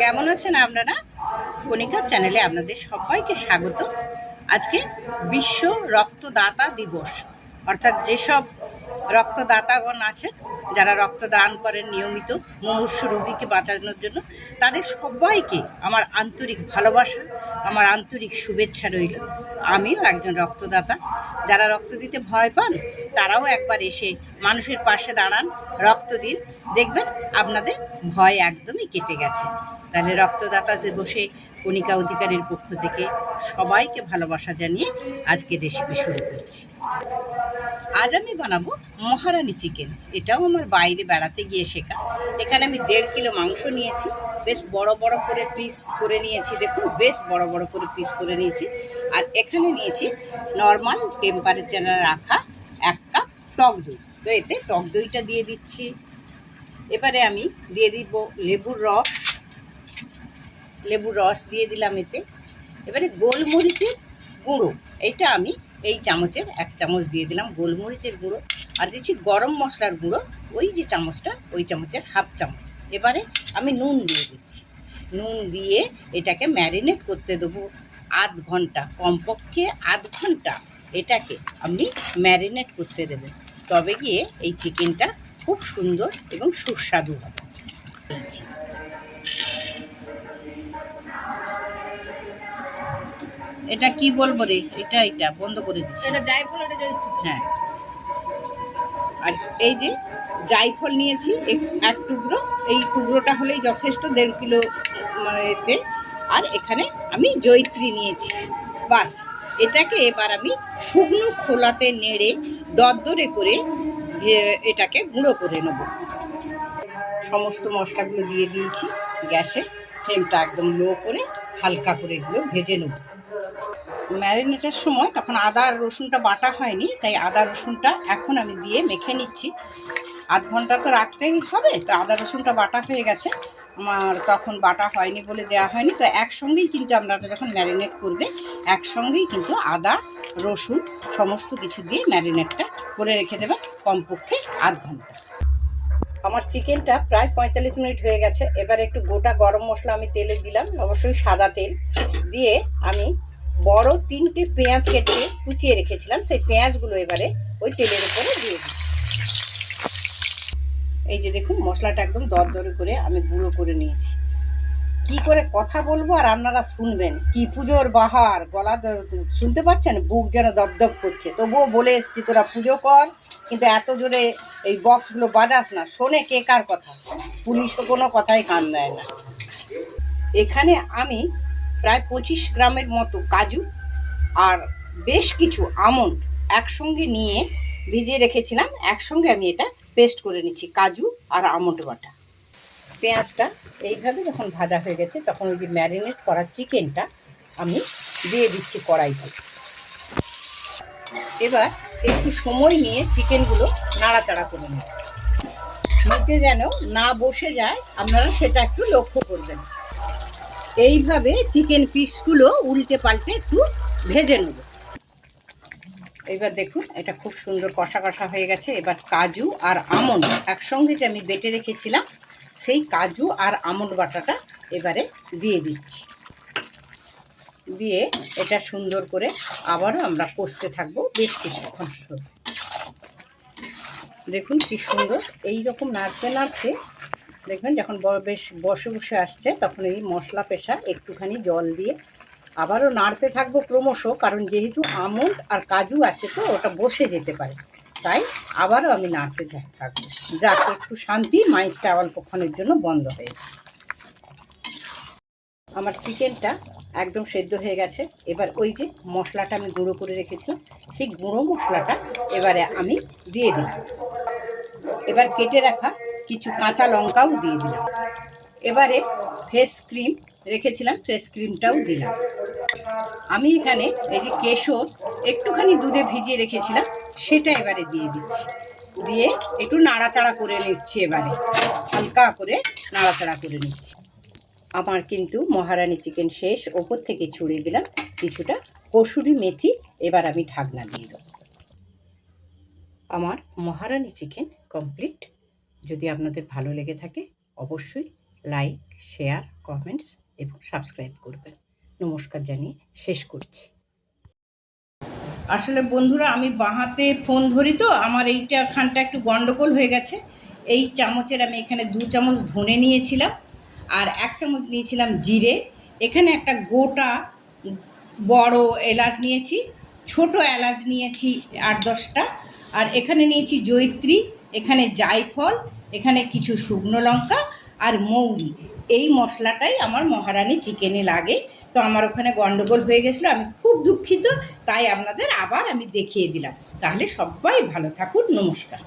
কেমন আছেন আপনারা? কণিকা চ্যানেলে আপনাদের সবাইকে স্বাগত। আজকে বিশ্ব রক্তদাতা দিবস। অর্থাৎ যেসব রক্তদাতাগণ আছেন, যারা রক্তদান করেন নিয়মিত মুমূর্ষু রোগীকে বাঁচানোর জন্য, তাদের সবাইকে আমার আন্তরিক ভালোবাসা, আমার আন্তরিক শুভেচ্ছা রইল। আমিও একজন রক্তদাতা। যারা রক্ত দিতে ভয় পান, তারাও একবার এসে মানুষের পাশে দাঁড়ান, রক্ত দিন। দেখবেন আপনাদের ভয় একদমই কেটে গেছে। তাহলে রক্তদাতা বসে কণিকা অধিকারীর পক্ষ থেকে সবাইকে ভালোবাসা জানিয়ে আজকে রেসিপি শুরু করছি। আজ আমি বানাবো মহারানি চিকেন এটাও আমার বাইরে বেড়াতে গিয়ে শেখা। এখানে আমি দেড় কিলো মাংস নিয়েছি। বেশ বড় বড় করে পিস করে নিয়েছি, দেখুন, বেশ বড় বড় করে পিস করে নিয়েছি। আর এখানে নিয়েছি নর্মাল টেম্পারেচারে রাখা এক কাপ টক দই। তো এতে টক দইটা দিয়ে দিচ্ছি। এবারে আমি দিয়ে দিব লেবুর রস লেবুর রস দিয়ে দিলাম এতে। এবারে গোলমরিচের গুঁড়ো, এইটা আমি এই চামচের এক চামচ দিয়ে দিলাম গোলমরিচের গুঁড়ো। আর দিচ্ছি গরম মশলার গুঁড়ো, ওই যে চামচটা, ওই চামচের হাফ চামচ। এবারে আমি নুন দিয়ে দিচ্ছি। নুন দিয়ে এটাকে ম্যারিনেট করতে দেবো আধ ঘণ্টা, কমপক্ষে আধ ঘণ্টা এটাকে আপনি ম্যারিনেট করতে দেবেন তবে গিয়ে এই চিকেনটা খুব সুন্দর এবং সুস্বাদু হবে। এটা কি বলব রে? এটা এটা বন্ধ করে দিচ্ছি। এটা জায়ফল এটা জয়িত্রী। হ্যাঁ। আর এই যে জাইফল নিয়েছি এক- এক টুকরো। এই টুকরোটা হলেই যথেষ্ট দেড় কিলো উম, এতে। আর এখানে আমি জৈত্রী নিয়েছি। বাস এটাকে এবার আমি শুকনো খোলাতে নেড়ে দরদরে করে এটাকে গুঁড়ো করে নেব। সমস্ত মশলাগুলো দিয়ে দিয়েছি গ্যাসে। ফ্লেমটা একদম লো করে হালকা করে এগুলো ভেজে নেব। ম্যারিনেটের সময় তখন আদা আর রসুনটা বাটা হয়নি, তাই আদা রসুনটা এখন আমি দিয়ে মেখে নিচ্ছি। আধ ঘণ্টা তো রাখতেই হবে, তো আদা রসুনটা বাটা হয়ে গেছে। আমার তখন বাটা হয়নি বলে দেওয়া হয়নি, তো একসঙ্গেই কিন্তু আপনারা যখন ম্যারিনেট করবে, একসঙ্গেই কিন্তু আদা, রসুন সমস্ত কিছু দিয়ে ম্যারিনেটটা করে রেখে দেবেন কমপক্ষে আধ ঘণ্টা। আমার চিকেনটা প্রায় পঁয়তাল্লিশ মিনিট হয়ে গেছে, এবার একটু গোটা গরম মশলা আমি তেলে দিলাম, অবশ্যই সাদা তেল দিয়ে আমি বড় তিনটে পেঁয়াজ কেটে কুচিয়ে রেখেছিলাম, সেই পেঁয়াজগুলো এবারে ওই তেলের উপরে দিয়ে দিই। এই যে দেখুন, মশলাটা একদম দরদরে করে আমি গুঁড়ো করে নিয়েছি। কি করে কথা বলব আর আপনারা শুনবেন? কি পুজোর বাহার, গলা শুনতে পাচ্ছেন? বুক যেন দপদপ করছে। তবুও বলে এসছি, তোরা পুজো কর, কিন্তু এত জোরে এই বক্সগুলো বাজাস না। শোনে কে কার কথা। পুলিশও কোনো কথাই কান দেয় না। এখানে আমি প্রায় পঁচিশ গ্রামের মতো কাজু আর বেশ কিছু আমন্ড একসঙ্গে নিয়ে ভিজিয়ে রেখেছিলাম। একসঙ্গে আমি এটা পেস্ট করে নিচ্ছি, কাজু আর আমন্ড বাটা। পেঁয়াজটা এইভাবে যখন ভাজা হয়ে গেছে, তখন ওই যে ম্যারিনেট করা চিকেনটা আমি দিয়ে দিচ্ছি কড়াইতে। এবার একটু সময় নিয়ে চিকেনগুলো নাড়াচাড়া করে নেব। নিচে যেন না বসে যায়, আপনারা সেটা একটু লক্ষ্য করবেন। এইভাবে চিকেন পিসগুলো উল্টে পাল্টে একটু ভেজে নেব। এবার দেখুন, এটা খুব সুন্দর কষা কষা হয়ে গেছে। এবার কাজু আর আমন্ড একসঙ্গে যে আমি বেটে রেখেছিলাম, সেই কাজু আর আমন্ড বাটাটা এবারে দিয়ে দিচ্ছি। দিয়ে এটা সুন্দর করে আবারও আমরা কষতে থাকব বেশ কিছুক্ষণ। দেখুন কি সুন্দর এই রকম নাড়তে নাড়তে দেখবেন, যখন বেশ বসে বসে আসছে, তখন এই মশলা পেশা একটুখানি জল দিয়ে আবারও নাড়তে থাকব ক্রমশ, কারণ যেহেতু আমন্ড আর কাজু আছে তো, ওটা বসে যেতে পারে। তাই আবারও আমি নাড়তে থাকব। যাতে একটু শান্তি, মাইকটা অল্পক্ষণের জন্য বন্ধ হয়েছে। আমার চিকেনটা একদম সেদ্ধ হয়ে গেছে। এবার ওই যে মশলাটা আমি গুঁড়ো করে রেখেছিলাম, সেই গুঁড়ো মশলাটা এবারে আমি দিয়ে দিলাম। এবার কেটে রাখা কিছু কাঁচা লঙ্কাও দিয়ে দিলাম। এবারে ফ্রেশ ক্রিম রেখেছিলাম ফ্রেশ ক্রিমটাও দিলাম। আমি এখানে এই যে কেশর একটুখানি দুধে ভিজিয়ে রেখেছিলাম, সেটা এবারে দিয়ে দিচ্ছি। দিয়ে একটু নাড়াচাড়া করে নিচ্ছি এবারে। হালকা করে নাড়াচাড়া করে নিচ্ছি। আমার কিন্তু মহারানি চিকেন শেষ, ওপর থেকে ছড়িয়ে দিলাম কিছুটা কসুরি মেথি, এবার আমি ঢাকনা দিয়ে দেবো। আমার মহারানি চিকেন কমপ্লিট যদি আপনাদের ভালো লেগে থাকে, অবশ্যই লাইক শেয়ার কমেন্টস এবং সাবস্ক্রাইব করবেন। নমস্কার জানিয়ে শেষ করছি। আসলে বন্ধুরা, আমি বাঁহাতে ফোন ধরি তো, আমার এইটা খানটা একটু গন্ডগোল হয়ে গেছে। এই চামচের আমি এখানে দু চামচ ধনে নিয়েছিলাম আর এক চামচ নিয়েছিলাম জিরে। এখানে একটা গোটা বড় এলাচ নিয়েছি, ছোট এলাচ নিয়েছি আট দশটা। আর এখানে নিয়েছি জৈত্রী এখানে জায়ফল, এখানে কিছু শুকনো লঙ্কা আর মৌরি। এই মশলাটাই আমার মহারানি চিকেনে লাগে। তো আমার ওখানে গণ্ডগোল হয়ে গেছিল, আমি খুব দুঃখিত, তাই আপনাদের আবার আমি দেখিয়ে দিলাম। তাহলে সবাই ভালো থাকুন, নমস্কার।